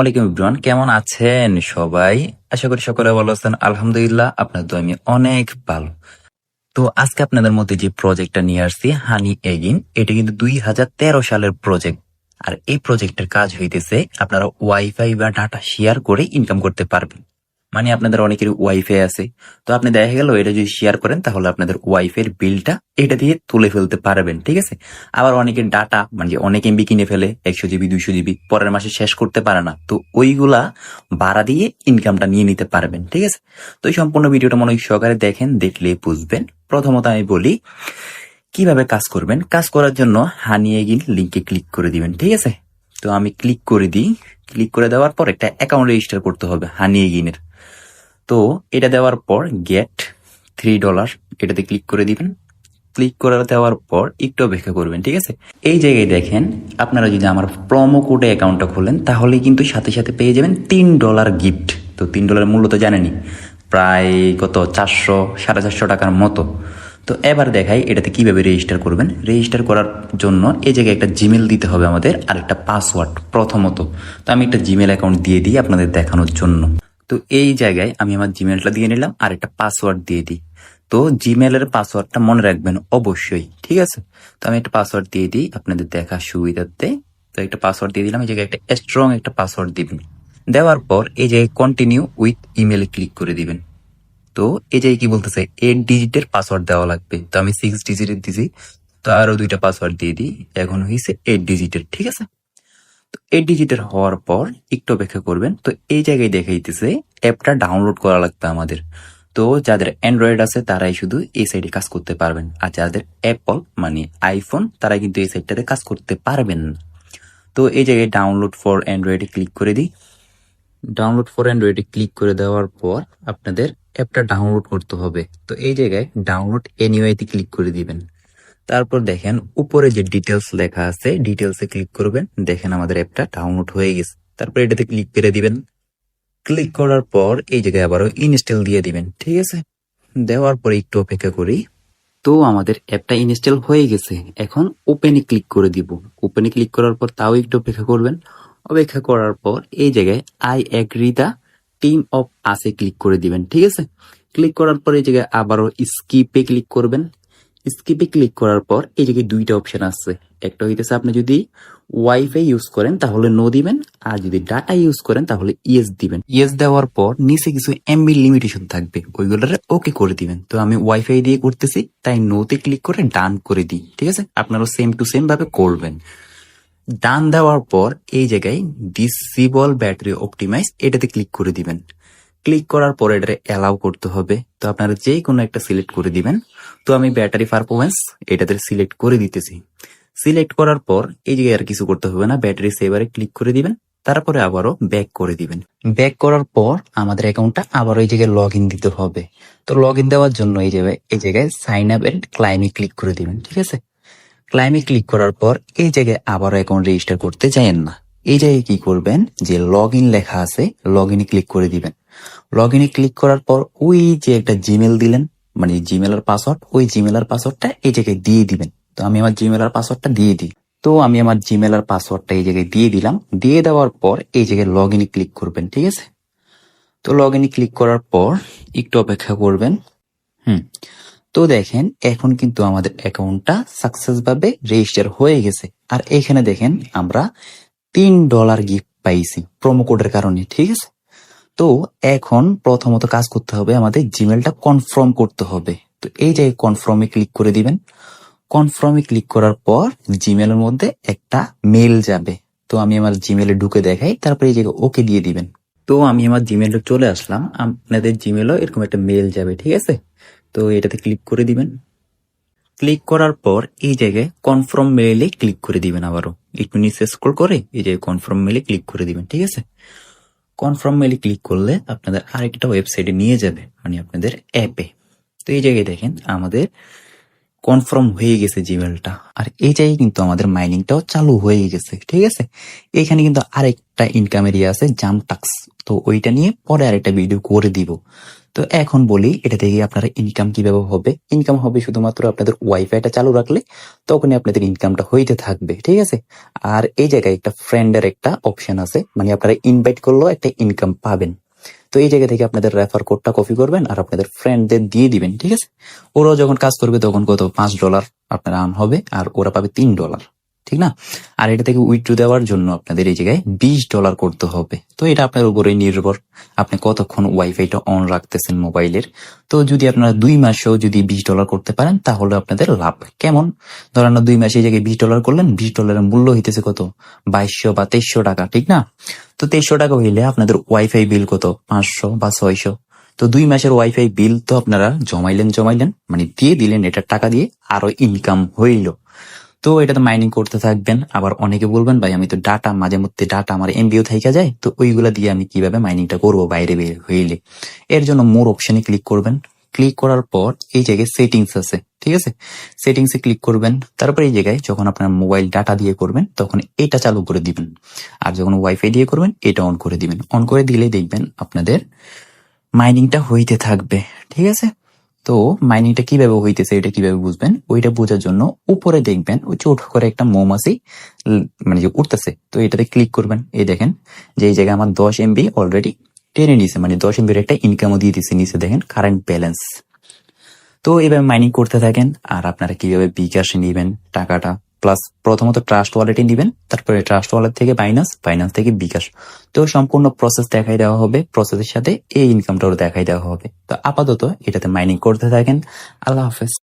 ওয়ালাইকুম ইব্রান কেমন আছেন সবাই? আশা করি সকলে ভালো আছেন। আলহামদুলিল্লাহ, আপনার তো আমি অনেক ভালো। তো আজকে আপনাদের মধ্যে যে প্রজেক্টটা নিয়ে আসছি হানি এগিন এটা কিন্তু দুই হাজার তেরো সালের প্রজেক্ট আর এই প্রজেক্টের কাজ হইতেছে, আপনারা ওয়াইফাই বা ডাটা শেয়ার করে ইনকাম করতে পারবেন। মানে আপনাদের অনেকের ওয়াইফাই আছে। তো আপনি দেখা গেল এটা যদি শেয়ার করেন, তাহলে আপনাদের ওয়াইফাই বিলটা এটা দিয়ে তুলে ফেলতে পারবেন, ঠিক আছে? আবার অনেকের ডাটা মানে অনেক এমবি কিনে ফেলে, একশো জিবি দুইশো জিবি পরের মাসে শেষ করতে পারে না। তো ওইগুলা ভাড়া দিয়ে ইনকামটা নিয়ে নিতে পারবেন, ঠিক আছে? তো এই সম্পূর্ণ ভিডিওটা মনে সহকারে দেখেন, দেখলে বুঝবেন। প্রথমত আমি বলি, কীভাবে কাজ করবেন? কাজ করার জন্য হানি এগিন লিঙ্কে ক্লিক করে দিবেন, ঠিক আছে? তো আমি ক্লিক করে দিই। ক্লিক করে দেওয়ার পর একটা অ্যাকাউন্ট রেজিস্টার করতে হবে হানি এগিনের তো এটা দেওয়ার পর গেট থ্রি ডলার এটাতে ক্লিক করে দিবেন। ক্লিক করে দেওয়ার পর একটু অপেক্ষা করবেন, ঠিক আছে? এই জায়গায় দেখেন, আপনারা যদি আমার প্রোমো কোডে অ্যাকাউন্টটা খোলেন, তাহলে কিন্তু সাথে সাথে পেয়ে যাবেন তিন ডলার গিফট তো তিন ডলার মূল্য তো জানেনি প্রায় কত, চারশো, সাড়ে চারশো টাকার মতো। তো এবার দেখাই এটাতে কীভাবে রেজিস্টার করবেন। রেজিস্টার করার জন্য এই জায়গায় একটা জিমেল দিতে হবে আমাদের আর একটা পাসওয়ার্ড প্রথমত। তো আমি একটা জিমেল অ্যাকাউন্ট দিয়ে দিই আপনাদের দেখানোর জন্য। তো এই জায়গায় আমি আমার জিমেলটা দিয়ে নিলাম, আর একটা পাসওয়ার্ড দিয়ে দিই। তো জিমেলের পাসওয়ার্ডটা মনে রাখবেন অবশ্যই, ঠিক আছে? তো আমি একটা পাসওয়ার্ড দিয়ে দিই, আপনাদের দেখার সুবিধার্থে। তো একটা পাসওয়ার্ড দিয়ে দিলাম, এই জায়গায় একটা স্ট্রং একটা পাসওয়ার্ড দিবেন। দেওয়ার পর এই জায়গায় কন্টিনিউ উইথ ইমেলে ক্লিক করে দিবেন। তো এই জায়গায় কি বলতেছে? এইট ডিজিটের পাসওয়ার্ড দেওয়া লাগবে। তো আমি সিক্স ডিজিটের দিছি, তো আরও দুইটা পাসওয়ার্ড দিয়ে দিই। এখন হয়েছে এইট ডিজিটের ঠিক আছে? তো এইট ডিজিটের হওয়ার পর একটু অপেক্ষা করবেন। তো এই জায়গায় দেখাইতেছে, অ্যাপটা ডাউনলোড করা লাগবে আমাদের। তো যাদের অ্যান্ড্রয়েড আছে, তারাই শুধু এই সাইডে কাজ করতে পারবেন। আর যাদের অ্যাপল মানে আইফোন তারা কিন্তু এই সাইডটাতে কাজ করতে পারবেন। না তো এই জায়গায় ডাউনলোড ফর অ্যান্ড্রয়েডে ক্লিক করে দিই। ডাউনলোড ফর অ্যান্ড্রয়েডে ক্লিক করে দেওয়ার পর আপনাদের অ্যাপটা ডাউনলোড করতে হবে। তো এই জায়গায় ডাউনলোড এনিওয়েতে ক্লিক করে দিবেন। তারপর দেখেন, উপরে যে ডিটেলস লেখা আছে ডিটেলসে ক্লিক করবেন, দেখেন আমাদের অ্যাপটা ডাউনলোড হয়ে গেছে। তারপর এটাতে ক্লিক করে দিবেন। ক্লিক করার পর এই জায়গায় আবারও ইনস্টল দিয়ে দিবেন, ঠিক আছে? দেওয়ার পরে একটু অপেক্ষা করি। তো আমাদের অ্যাপটা ইনস্টল হয়ে গেছে। এখন ওপেনে ক্লিক করে দিব। ওপেনে ক্লিক করার পর তাও একটু অপেক্ষা করবেন। অপেক্ষা করার পর এই জায়গায় I agree the team of আসে ক্লিক করে দিবেন, ঠিক আছে? ক্লিক করার পর এই জায়গায় আবারও স্কিপে ক্লিক করবেন। স্কিপে ক্লিক করার পর এই জায়গায় দুইটা অপশন আছে। একটা হইতেছে আপনি যদি ওয়াইফাই ইউজ করেন, তাহলে নো দিবেন। আর যদি ডাটা ইউজ করেন, তাহলে ইয়েস দিবেন। ইয়েস দেওয়ার পর নিচে কিছু এমবি লিমিটেশন থাকবে। ওইগুলোরে ওকে করে দিবেন। তো আমি ওয়াইফাই দিয়ে করতেছি, তাই নোতে ক্লিক করে ডান করে দিই, ঠিক আছে? আপনারাও সেম টু সেম ভাবে করবেন। ডান দেওয়ার পর এই জায়গায় ডিসিবল ব্যাটারি অপটিমাইজ এটাতে ক্লিক করে দিবেন। ক্লিক করার পরে এটা অ্যালাউ করতে হবে। তো আপনারা যে কোনো একটা সিলেক্ট করে দিবেন। তো আমি ব্যাটারি পারফরমেন্স এটাতে সিলেক্ট করে দিতেছি। সিলেক্ট করার পর এই জায়গায় আর কিছু করতে হবে না ব্যাটারি সেভারে ক্লিক করে দিবেন। তারপরে আবারও ব্যাক করে দিবেন। ব্যাক করার পর আমাদের অ্যাকাউন্টটা আবার এই জায়গায় লগ ইন দিতে হবে। তো লগ ইন দেওয়ার জন্য এই জায়গায় এই জায়গায় সাইন আপ এন্ড ক্লাইমে ক্লিক করে দিবেন, ঠিক আছে? ক্লাইমে ক্লিক করার পর এই জায়গায় আবারও অ্যাকাউন্ট রেজিস্টার করতে চাইেন না। এই জায়গায় কি করবেন? যে লগ ইন লেখা আছে লগ ইনে ক্লিক করে দিবেন। লগ ইনে ক্লিক করার পর ওই যে একটা জিমেল দিলেন মানে জিমেলের পাসওয়ার্ড ওই জিমেলের পাসওয়ার্ডটা এই জায়গায় দিয়ে দিবেন। তো আমি আমার জিমেলের পাসওয়ার্ডটা দিয়ে দিই। তো আমি আমার জিমেলের পাসওয়ার্ডটা এই জায়গায় দিয়ে দিলাম। দিয়ে দেওয়ার পর এই জায়গায় লগ ইনে ক্লিক করবেন, ঠিক আছে? তো লগ ইনে ক্লিক করার পর একটু অপেক্ষা করবেন। হুম। তো দেখেন, এখন কিন্তু আমাদের অ্যাকাউন্টটা সাকসেস ভাবে রেজিস্টার হয়ে গেছে। আর এখানে দেখেন, আমরা তিন ডলার গিফট পাইছি প্রোমো কোডের কারণে, ঠিক আছে? তো এখন প্রথমত কাজ করতে হবে আমাদের জিমেলটা কনফার্ম করতে হবে। তো এই জায়গায় কনফার্মে ক্লিক করে দিবেন। কনফার্মে ক্লিক করার পর জিমেলের মধ্যে একটা মেল যাবে। তো আমি আমার জিমেলে ঢুকে দেখাই, তারপরে এই জায়গায় ওকে দিয়ে দিবেন। তো আমি আমার জিমেলে চলে আসলাম। আপনাদের জিমেলও এরকম একটা মেল যাবে, ঠিক আছে? তো এটাতে ক্লিক করে দিবেন। ক্লিক করার পর এই জায়গায় কনফার্ম মেলে ক্লিক করে দিবেন আবারও। একটু নিচে স্ক্রল করে এই জায়গায় কনফার্ম মেলে ক্লিক করে দিবেন, ঠিক আছে? কনফার্ম মেলে ক্লিক করলে আপনাদের আরেকটা ওয়েবসাইটে নিয়ে যাবে মানে আপনাদের অ্যাপে তো এই জায়গায় দেখেন, আমাদের কনফার্ম হয়ে গেছে জিমেলটা আর এই জায়গায় কিন্তু আমাদের মাইনিংটাও চালু হয়ে গেছে, ঠিক আছে? এখানে কিন্তু আরেকটা ইনকাম এরিয়া আছে জাম টাক্স তো ওইটা নিয়ে পরে আরেকটা ভিডিও করে দিব। তো এখন বলি, এটা থেকে আপনারা ইনকাম কীভাবে হবে? ইনকাম হবে শুধুমাত্র আপনাদের ওয়াইফাইটা চালু রাখলে, তখনই আপনাদের ইনকামটা হইতে থাকবে, ঠিক আছে? আর এই জায়গায় একটা ফ্রেন্ডের একটা অপশন আছে মানে আপনারা ইনভাইট করলেও একটা ইনকাম পাবেন। তো এই জায়গা থেকে আপনাদের রেফার কোডটা কপি করবেন আর আপনাদের ফ্রেন্ডদের দিয়ে দিবেন, ঠিক আছে? ওরাও যখন কাজ করবে, তখন কত? পাঁচ ডলার আপনার আর্ন হবে, আর ওরা পাবে তিন ডলার ঠিক না? আর এটা থেকে উইথড্র দেওয়ার জন্য আপনাদের এই জায়গায় বিশ ডলার করতে হবে। তো এটা আপনার উপরেই নির্ভর। আপনি কতক্ষণ ওয়াইফাইটা অন রাখতেছেন মোবাইলের তো যদি আপনারা দুই মাসেও যদি বিশ ডলার করতে পারেন, তাহলে আপনাদের লাভ। কেমন? ধরেন দুই মাসে এই জায়গায় বিশ ডলার করলেন, বিশ ডলারের মূল্য হইতেছে কত? বাইশশো বা তেইশশো টাকা, ঠিক না? তো তেইশশো টাকা হইলে আপনাদের ওয়াইফাই বিল কত? পাঁচশো বা ছয়শো। তো দুই মাসের ওয়াইফাই বিল তো আপনারা জমাইলেন জমাইলেন মানে দিয়ে দিলেন এটার টাকা দিয়ে আরও ইনকাম হইল। তো এটাতে মাইনিং করতে থাকবেন। আবার অনেকে বলবেন, ভাই, আমি তো ডাটা মাঝে মধ্যে ডাটা আমার এমবিও থেকে যায়, তো ওইগুলা দিয়ে আমি কীভাবে মাইনিংটা করব বাইরে বের হইলে? এর জন্য মোর অপশনে ক্লিক করবেন। ক্লিক করার পর এই জায়গায় সেটিংস আছে, ঠিক আছে? সেটিংসে ক্লিক করবেন। তারপর এই জায়গায় যখন আপনার মোবাইল ডাটা দিয়ে করবেন, তখন এটা চালু করে দিবেন। আর যখন ওয়াইফাই দিয়ে করবেন, এটা অন করে দিবেন। অন করে দিলে দেখবেন আপনাদের মাইনিংটা হইতে থাকবে, ঠিক আছে? তো মাইনিংটা কীভাবে হইতেছে এটা কীভাবে বুঝবেন? ওইটা বোঝার জন্য উপরে দেখবেন, ওই চোট করে একটা মৌমাছি মানে যে উঠতেছে, তো এটাতে ক্লিক করবেন। এই দেখেন, যে এই জায়গায় আমার দশ এমবি অলরেডি টেনে নিছে মানে দশ এমবির একটা ইনকামও দিয়ে দিছে নিচে, দেখেন কারেন্ট ব্যালেন্স তো এবার মাইনিং করতে থাকেন, আর আপনারা কীভাবে বিকাশে নিবেন টাকাটা? প্লাস প্রথমত ট্রাস্ট ওয়ালেটে নিবেন তারপরে ট্রাস্ট ওয়ালেট থেকে বাইনান্স বাইনান্স থেকে বিকাশ। তো সম্পূর্ণ প্রসেস দেখাই দেওয়া হবে প্রসেসের সাথে এই ইনকামটাও দেখাই দেওয়া হবে। তো আপাতত এটাতে মাইনিং করতে থাকেন। আল্লাহ হাফেজ।